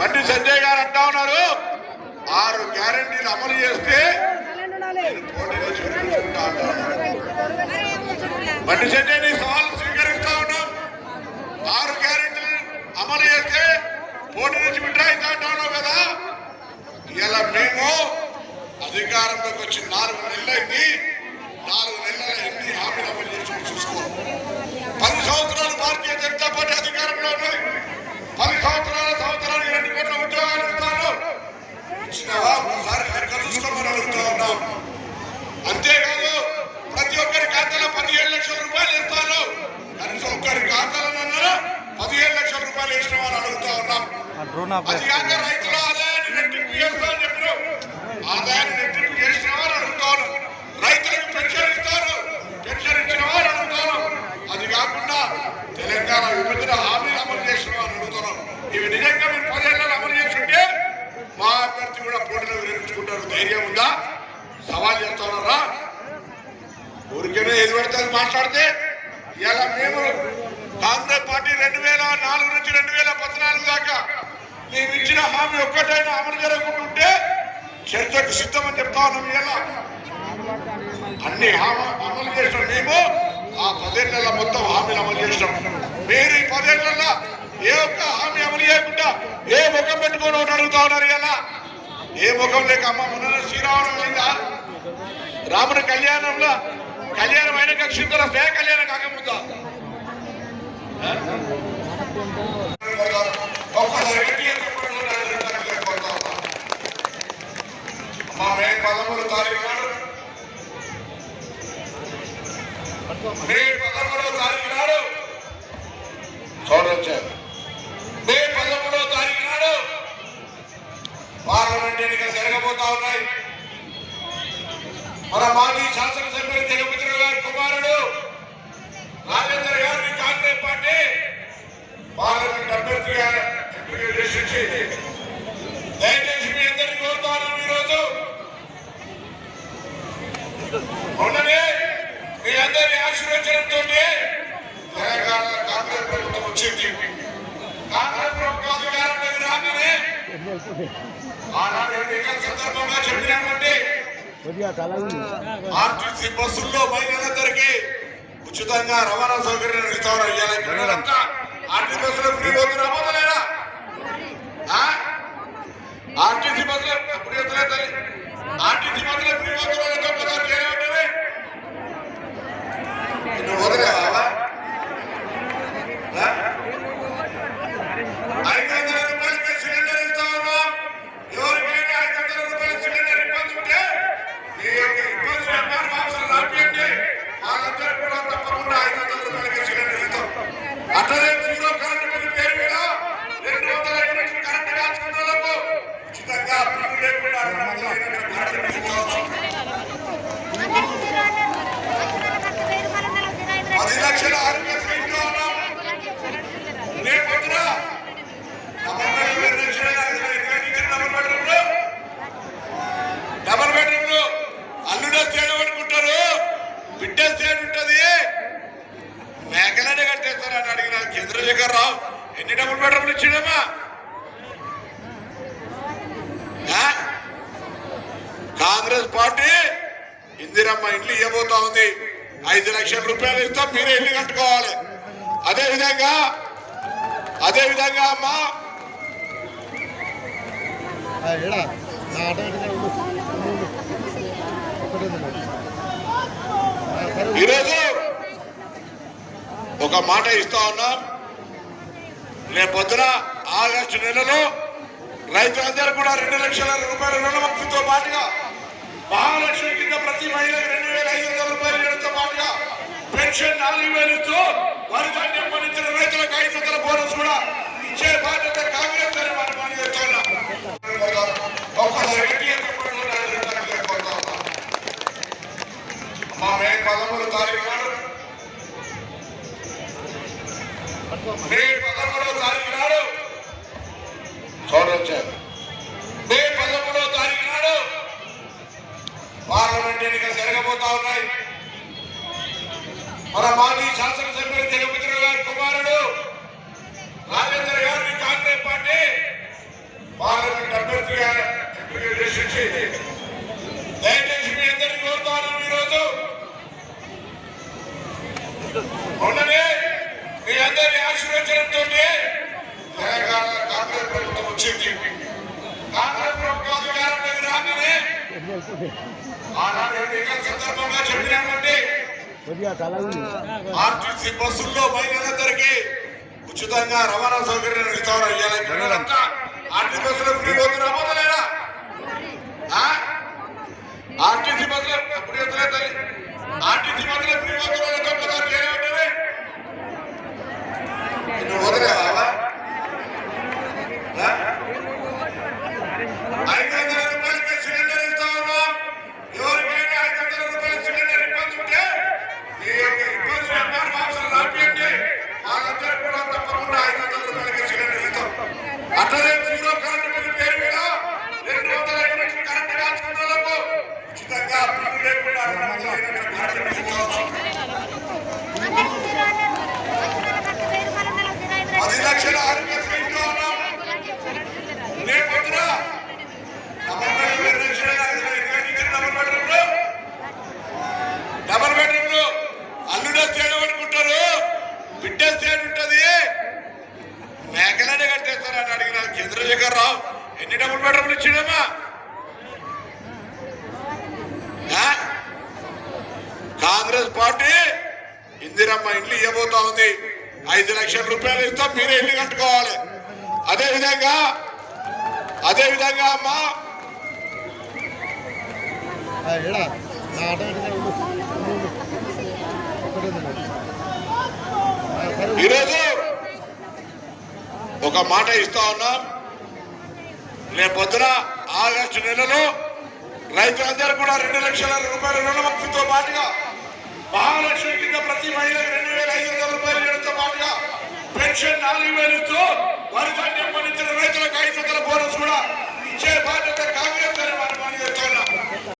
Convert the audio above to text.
బండి సంజయ్ గారు అంటా ఉన్నారు. ఆరు గ్యారంటీలు అమలు చేస్తే బండి సంజయ్ నీ స్వీకరిస్తా ఉన్నాం. ఆరు గ్యారెంటీలు అమలు చేస్తే పోటీ నుంచి మిఠాయిస్తా అవుతా అంటున్నావు కదా? ఇలా మేము అధికారంలోకి వచ్చి నాలుగు నెలలైంది నాలుగు నెలల ఎన్ని హామీలు అమలు చేసి చూసుకో పది సంవత్సరాలు భారతీయ జనతా పార్టీ అధికారంలో ఉన్నది పది సంవత్సరాల సంవత్సరానికి రెండు కోట్ల ఉద్యోగాలు ఇస్తాను ఇచ్చినవా ఒకసారి లెక్క చూసుకోమని అడుగుతా ఉన్నాం అంతేకాదు ప్రతి ఒక్కరి ఖాతాలో పదిహేడు లక్షల రూపాయలు ఇస్తాను కనీసం ఒక్కరి ఖాతాలో పదిహేడు లక్షల రూపాయలు వేసిన వాళ్ళు అడుగుతా ఉన్నాం ఆ డ్రోన్ అది ఆపరేట్ కాక రైతుల ఆదాయాన్ని రెట్టింపు చేస్తా అని చెప్పారు ఆదాయాన్ని రెట్టింపు చేసిన వారు అడుగుతాను రైతులకు పెన్షన్ ఇస్తారు పెన్షన్ ఇచ్చిన వారు డ్రోన్ అది కాకుండా తెలంగాణ విభజన హామీలు అమలు చేసిన వారు అడుగుతున్నాం ఇవి నిజంగా మీరు పదేళ్ళు అమలు చేస్తుంటే మా అభ్యర్థి కూడా పోటీలో విరమించుకుంటారు. ధైర్యం ఉందా? సవాల్ చేస్తున్నారా ఊరికేనే ఏది మాట్లాడితే ఇలా మేము కాంగ్రెస్ పార్టీ రెండు వేల నాలుగు నుంచి రెండు వేల పద్నాలుగు దాకా మేము ఇచ్చిన హామీ ఒక్కటైనా అమలు జరగకుంటుంటే చర్చకు సిద్ధమని చెప్తా ఉన్నాం ఇలా అన్ని హామీ అమలు చేసిన మేము ఆ పదేళ్ళ మొత్తం హామీలు అమలు చేసినాం మీరు ఈ పదేళ్ళలో ఏ ఒక్క హామీ అమలు చేయకుండా ఏ ముఖం పెట్టుకొని అడుగుతా ఉన్నారు ఇలా ఏ ముఖం లేక అమ్మ మన శ్రీరామనవమి అయిందా? రాముని కళ్యాణంలో కళ్యాణం అయిన కక్షింతల ఫే కళ్యాణం కాకముందా? మా మే పదమూడు తారీఖు నాడు మే పదమూడవ తారీఖు నాడు చూడొచ్చారు మే పదమూడవ తారీఖు నాడు పార్లమెంట్ ఎన్నికలు జరగబోతా ఉన్నాయి మన మాజీ శాసనసభ్యులు జగపతిరావు గారి కుమారుడు రాజేందర్ గారిని కాంగ్రెస్ పార్టీ పార్లమెంట్ అభ్యర్థిగా ఎంపిక చేసి దయచేసి మీ అందరినీ కోరుతాను ఈరోజు మొన్ననే మీ అందరి ఆశీర్వచనంతో తెలంగాణ కాంగ్రెస్ ప్రభుత్వం వచ్చింది కాంగ్రెస్ ప్రభుత్వం అధికారంలోకి రాగానే ఆనాడు ఎన్నికల సందర్భంగా చెప్పినామంటే కొద్దిగా కళ ఉంది ఆర్టీసీ బస్సుల్లో మహిళలందరికీ ఉచితంగా రవాణా సౌకర్యం ఇస్తామని ఇవ్వాలి పిల్లలంతా ఆర్టీసీ బస్సులో ఫ్రీ పోతున్నా పోతలేరా? ఆర్టీసీ బస్సులో అప్పుడు ఎత్తలే తల్లి? ఆర్టీసీ బస్సులో ఫ్రీ పోతున్నా తప్పదా చేయమంటే నువ్వు వదిలేవా ఐదు వందల రూపాయలకి సిలిండర్ ఇస్తా ఉన్నాం ఎవరికైనా ఐదు వందల రూపాయల సిలిండర్ ఇబ్బంది ఉంటే మీ యొక్క ఇబ్బంది వ్యాపారం అవసరం రాపియండి వాళ్ళందరూ కూడా తప్పకుండా ఐదు వందల రూపాయలకి సిలిండర్ ఇస్తాం అట్లనే జీరో కరెంట్ బిల్లు పేరు మీద రెండు వందల యూనిట్లు కరెంట్ కాల్చుకున్న వాళ్ళకు ఉచితంగా బిల్లు లేకుండా రెండు వందల యూనిట్ల కరెంట్ బిల్లు ఇస్తాం పది లక్షల ఆరోగ్యశ్రీ ఇంట్లో ఉన్నాం రేపు పొద్దున డబల్ బెడ్రూమ్ రెండు లక్షల డబల్ బెడ్రూమ్లు డబల్ బెడ్రూమ్లు అల్లుడే తేడు అనుకుంటారు బిడ్డ తేడు ఉంటది మేకలనే కట్టేస్తారని అడిగిన చంద్రశేఖర్ రావు. ఎన్ని డబుల్ బెడ్రూమ్లు ఇచ్చిండమ్మా? కాంగ్రెస్ పార్టీ ఇందిరమ్మ ఇండ్లు ఇవ్వబోతా ఉంది. ఐదు లక్షల రూపాయలు ఇస్తాం మీరే ఇల్లు కట్టుకోవాలి. అదే విధంగా అదే విధంగా అమ్మా ఈరోజు ఒక మాట ఇస్తా ఉన్నాం. రేపు పొద్దున ఆగస్టు నెలలో రైతులందరూ కూడా రెండు లక్షల రూపాయల రుణమాఫీతో పాటుగా మహాలక్ష్మి కింద ప్రతి మహిళకు రెండు వేల ఐదు వందల రూపాయలు ఇవ్వడంతో పాటుగా పెన్షన్ నాలుగు వేలు ఇస్తూ వరి ధాన్యం పండించిన రైతులకు ఐదు వందల బోనస్ కూడా ఇచ్చే బాధ్యత కాంగ్రెస్ అని మనం మనం చేస్తున్నాం ఒక్కసారి మా మే పదమూడు తారీఖు జరగబోతా ఉన్నాయి. మన మాజీ శాసనసభ్యులు జగమిత్ర గారి కుమారుడు రాజేందర్ గారిని కాంగ్రెస్ పార్టీ పార్లమెంట్ అభ్యర్థిగా ఎంపిక చేసి దయచేసి మీ అందరికీ కోరుతాను ఈరోజు. మీ అందరి ఆశీర్వచనంతో తెలంగాణ కాంగ్రెస్ ప్రభుత్వం వచ్చింది. కాంగ్రెస్ ఆర్టీసీ బస్సుల్లో మహిళలందరికీ ఉచితంగా రవాణా సౌకర్యం ఇస్తామని ఇవ్వాలి పిల్లలంతా ఆర్టీసీ బస్సులో ఫ్రీ పోతున్నా పోతలేరా ఆ? ఆర్టీసీ బస్సులో ఎప్పుడు ఎత్తలేదు తల్లి ఆర్టీసీ బస్సులో ఫ్రీ పోతున్నా తప్పదా చేయమంటే నువ్వు వదిలేవా ఐదు వందల రూపాయలకి సిలిండర్ ఇస్తా ఉన్నాం ఎవరికైనా ఐదు వందల రూపాయల సిలిండర్ ఇబ్బంది ఉంటే మీ యొక్క ఇబ్బంది వ్యాపార వాసన రాపియండి వాళ్ళందరూ కూడా తప్పకుండా ఐదు వందల రూపాయలకి సిలిండర్ ఇస్తాం అట్లనే జీరో కరెంట్ బిల్లు పేరు మీద రెండు వందల యూనిట్లు కరెంట్ కాల్చుకున్న వాళ్ళకు ఉచితంగా బిల్లు లేకుండా రెండు వందల యూనిట్ల కరెంట్ బిల్లు ఇస్తా ఉన్నాం పది లక్షల ఆరోగ్యశ్రీ ఇస్తా ఉన్నాం రేపు డబల్ బెడ్రూమ్ రెండు లక్షల డబల్ బెడ్రూమ్లో డబల్ బెడ్రూమ్లో అల్లుడే తేడు అనుకుంటారు. బిడ్డ తేడు ఉంటుంది. మేకలనే కట్టేస్తారని అడిగిన చంద్రశేఖర్ రావు ఎన్ని డబుల్ బెడ్రూమ్లు ఇచ్చినమ్మా కాంగ్రెస్ పార్టీ ఇందిరమ్మ ఇండ్లు ఇవ్వబోతా ఉంది. ఐదు లక్షల రూపాయలు ఇస్తాం మీరే ఇల్లు కట్టుకోవాలి? అదే విధంగా అదే విధంగా అమ్మా. ఈరోజు ఒక మాట ఇస్తా ఉన్నాం. రేపు పొద్దున ఆగస్టు నెలలో రైతులందరూ కూడా రెండు లక్షల రూపాయల రుణమాఫీతో పాటుగా మహాలక్ష్మి కింద ప్రతి పెన్షన్ నాలుగు వేలు ఇస్తూ వరి ధాన్యం పండించిన రైతులకు ఐదు వందల బోనస్ కూడా ఇచ్చే బాధ్యత కాంగ్రెస్